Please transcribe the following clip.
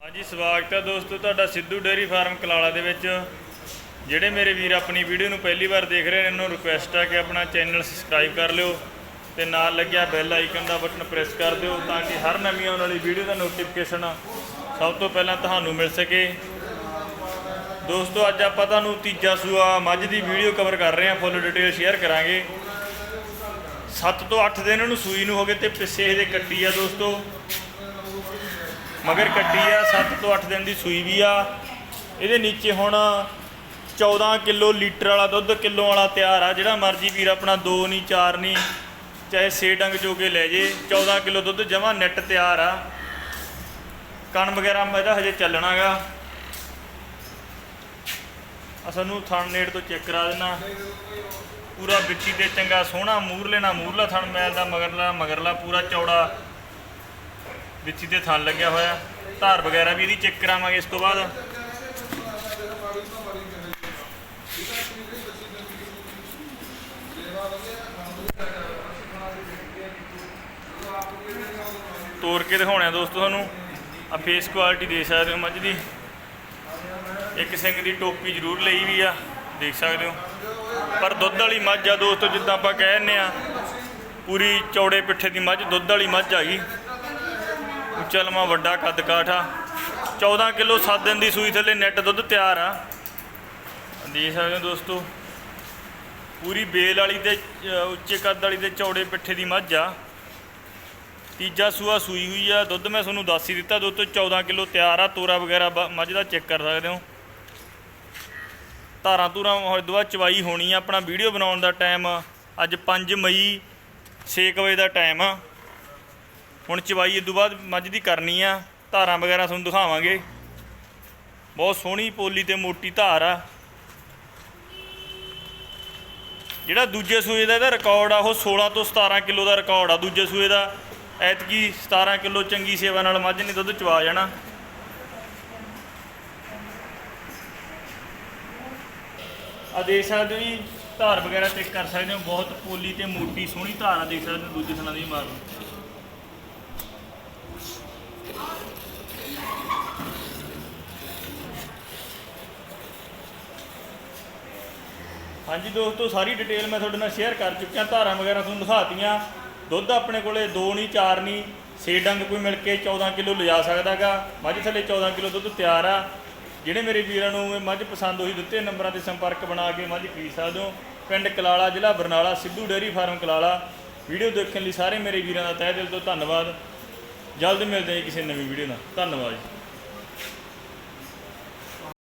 ਹਾਂਜੀ, ਸਵਾਗਤ ਹੈ ਦੋਸਤੋ ਤੁਹਾਡਾ ਸਿੱਧੂ ਡੇਅਰੀ ਫਾਰਮ ਕਲਾਲਾ ਦੇ ਵਿੱਚ। ਜਿਹੜੇ ਮੇਰੇ ਵੀਰ ਆਪਣੀ ਵੀਡੀਓ ਨੂੰ ਪਹਿਲੀ ਵਾਰ ਦੇਖ ਰਹੇ ਨੇ, ਇਹਨਾਂ ਨੂੰ ਰਿਕੁਐਸਟ ਹੈ ਕਿ ਆਪਣਾ ਚੈਨਲ ਸਬਸਕ੍ਰਾਈਬ ਕਰ ਲਿਓ ਤੇ ਨਾਲ ਲੱਗਿਆ ਬੈਲ ਆਈਕਨ ਦਾ ਬਟਨ ਪ੍ਰੈਸ ਕਰ ਦਿਓ ਤਾਂ ਕਿ ਹਰ ਨਵੀਂ ਆਉਣ ਵਾਲੀ ਵੀਡੀਓ ਦਾ ਨੋਟੀਫਿਕੇਸ਼ਨ ਸਭ ਤੋਂ ਪਹਿਲਾਂ ਤੁਹਾਨੂੰ ਮਿਲ ਸਕੇ। ਦੋਸਤੋ, ਅੱਜ ਆਪਾਂ ਤੁਹਾਨੂੰ ਤੀਜਾ ਸੂਆ ਮੱਝ ਦੀ ਵੀਡੀਓ ਕਵਰ ਕਰ ਰਹੇ ਹਾਂ ਫੁੱਲ ਡਿਟੇਲ ਸ਼ੇਅਰ ਕਰਾਂਗੇ। 7 ਤੋਂ 8 ਦਿਨ ਇਹਨੂੰ ਸੂਈ ਨੂੰ ਹੋ ਗਏ ਤੇ ਪਿੱਛੇ ਇਹਦੇ ਕੱਟੀ ਆ ਦੋਸਤੋ। ਮਗਰ ਕੱਟੀ ਆ 7 ਤੋਂ 8 ਦਿਨ ਦੀ ਸੂਈ ਵੀ ਆ। ਇਹਦੇ ਨੀਚੇ ਹੁਣ 14 ਕਿਲੋ ਲੀਟਰ ਵਾਲਾ ਦੁੱਧ ਕਿਲੋ ਵਾਲਾ ਤਿਆਰ ਆ। ਜਿਹੜਾ ਮਰਜ਼ੀ ਵੀਰ ਆਪਣਾ 2 ਨਹੀਂ 4 ਨਹੀਂ ਚਾਹੇ ਸੇ ਡੰਗ ਜੋਗੇ ਲੈ ਜੇ 14 ਕਿਲੋ ਦੁੱਧ ਜਮਾ ਨੈਟ ਤਿਆਰ ਆ। ਕਣ ਵਗੈਰਾ ਇਹਦਾ ਹਜੇ ਚੱਲਣਾਗਾ ਆ ਸਾਨੂੰ ਥਣ ਨੇੜ ਤੋਂ ਚੈੱਕ ਕਰਾ ਦੇਣਾ। ਪੂਰਾ ਵਿੱਚੀ ਤੇ ਚੰਗਾ ਸੋਹਣਾ ਮੂਰ ਲੈਣਾ। ਮੂਰਲਾ ਥਣ ਮੈਲ ਦਾ ਮਗਰਲਾ ਮਗਰਲਾ ਪੂਰਾ ਚੌੜਾ ਵਿੱਚੀ ਤੇ ਥਣ ਲੱਗਿਆ ਹੋਇਆ। ਧਾਰ ਵਗੈਰਾ ਵੀ ਇਹਦੀ ਚੈੱਕ ਕਰਾਵਾਂਗੇ ਇਸ ਤੋਂ ਬਾਅਦ। ਤੋੜ ਕੇ ਦਿਖਾਉਣਾ ਦੋਸਤੋ ਤੁਹਾਨੂੰ। ਆ ਫੇਸ ਕੁਆਲਿਟੀ ਦੇ ਸਕਦੇ ਹੋ ਮੱਝ ਦੀ। ਇੱਕ ਸਿੰਘ ਦੀ ਟੋਪੀ ਜ਼ਰੂਰ ਲਈ ਵੀ ਆ, ਦੇਖ ਸਕਦੇ ਹੋ। ਪਰ ਦੁੱਧ ਵਾਲੀ ਮੱਝ ਆ ਦੋਸਤੋ, ਜਿੱਦਾਂ ਆਪਾਂ ਕਹਿੰਦੇ ਆ, ਪੂਰੀ ਚੌੜੇ ਪਿੱਠੇ ਦੀ ਮੱਝ, ਦੁੱਧ ਵਾਲੀ ਮੱਝ ਆ ਗਈ। ਉੱਚਾ ਲੰਮਾ, ਵੱਡਾ ਕੱਦ ਕਾਠ। ਆ 14 ਕਿਲੋ 7 ਦਿਨ ਦੀ ਸੂਈ ਥੱਲੇ ਨੈਟ ਦੁੱਧ ਤਿਆਰ ਆ। ਦੇਖ ਸਕਦੇ ਹੋ ਦੋਸਤੋ, ਪੂਰੀ ਬੇਲ ਵਾਲੀ ਤੇ ਉੱਚੇ ਕੱਦ ਵਾਲੀ ਤੇ ਚੌੜੇ ਪਿੱਠੇ ਦੀ ਮੱਝ ਆ। ਤੀਜਾ ਸੂਆ ਸੂਈ ਹੋਈ ਆ। ਦੁੱਧ ਮੈਂ ਤੁਹਾਨੂੰ ਦੱਸ ਹੀ ਦਿੱਤਾ ਦੁੱਧ ਤੋਂ 14 ਕਿਲੋ ਤਿਆਰ ਆ। ਤੋਰਾ ਵਗੈਰਾ ਬ- ਮੱਝ ਦਾ ਚੈੱਕ ਕਰ ਸਕਦੇ ਹੋ। ਧਾਰਾਂ ਧੂਰਾਂ ਹੋਏ ਤੋਂ ਬਾਅਦ ਚਵਾਈ ਹੋਣੀ ਆ। ਆਪਣਾ ਵੀਡੀਓ ਬਣਾਉਣ ਦਾ ਟਾਈਮ ਅੱਜ 5 ਮਈ 6 ਵਜੇ ਦਾ ਟਾਈਮ ਆ। ਹੁਣ ਚਵਾਈ, ਇਹ ਤੋਂ ਬਾਅਦ ਮੱਝ ਦੀ ਕਰਨੀ ਆ, ਧਾਰਾਂ ਵਗੈਰਾ ਤੁਹਾਨੂੰ ਦਿਖਾਵਾਂਗੇ। ਬਹੁਤ ਸੋਹਣੀ ਪੋਲੀ ਤੇ ਮੋਟੀ ਧਾਰ ਆ। ਜਿਹੜਾ ਦੂਜੇ ਸੂਏ ਦਾ ਇਹਦਾ ਰਿਕਾਰਡ ਆ, ਉਹ 16 ਤੋਂ 17 ਕਿਲੋ ਦਾ ਰਿਕਾਰਡ ਆ ਦੂਜੇ ਸੂਏ ਦਾ। ਐਤਕੀ 17 ਕਿਲੋ ਚੰਗੀ ਸੇਵਾ ਨਾਲ ਮੱਝ ਨੇ ਦੁੱਧ ਚਵਾ ਜਾਣਾ। ਆ ਦੇਖ ਸਕਦੇ ਹੋ ਜੀ, ਧਾਰ ਵਗੈਰਾ ਚੈੱਕ ਕਰ ਸਕਦੇ ਹੋ। ਬਹੁਤ ਪੋਲੀ ਤੇ ਮੋਟੀ ਸੋਹਣੀ ਧਾਰ ਆ, ਦੇਖ ਸਕਦੇ ਹੋ ਦੂਜੇ ਥਣਾ ਦੀ ਮਾਰ ਹਾਂਜੀ ਦੋਸਤੋ, ਸਾਰੀ ਡਿਟੇਲ ਮੈਂ ਤੁਹਾਡੇ ਨਾਲ ਸ਼ੇਅਰ ਕਰ ਚੁੱਕਿਆ, ਧਾਰਾਂ ਵਗੈਰਾ ਤੁਹਾਨੂੰ ਦਿਖਾਤੀਆਂ। ਦੁੱਧ ਆਪਣੇ ਕੋਲੇ 2 ਨਹੀਂ 4 ਨਹੀਂ ਛੇ ਡੰਗ ਕੋਈ ਮਿਲ ਕੇ 14 ਕਿਲੋ ਲਿਜਾ ਸਕਦਾਗਾ ਮੱਝ ਥੱਲੇ 14 ਕਿਲੋ ਦੁੱਧ ਤਿਆਰ ਆ। ਜਿਹੜੇ ਮੇਰੇ ਵੀਰਾਂ ਨੂੰ ਇਹ ਮੱਝ ਪਸੰਦ ਹੋਈ, ਦਿੱਤੇ ਨੰਬਰਾਂ ਤੇ ਸੰਪਰਕ ਬਣਾ ਕੇ ਮੱਝ ਖਰੀਦ ਸਕਦੇ ਹੋ। ਪਿੰਡ ਕਲਾਲਾ, ਜ਼ਿਲ੍ਹਾ Barnala, Sidhu dairy farm Kalala. Video ਦੇਖਣ ਲਈ ਸਾਰੇ ਮੇਰੇ ਵੀਰਾਂ ਦਾ ਤਹਿ ਦਿਲ ਤੋਂ ਧੰਨਵਾਦ। ਜਲਦ ਮਿਲਦੇ ਹਾਂ ਜੀ ਕਿਸੇ ਨਵੀਂ ਵੀਡੀਓ ਨਾਲ। ਧੰਨਵਾਦ ਜੀ।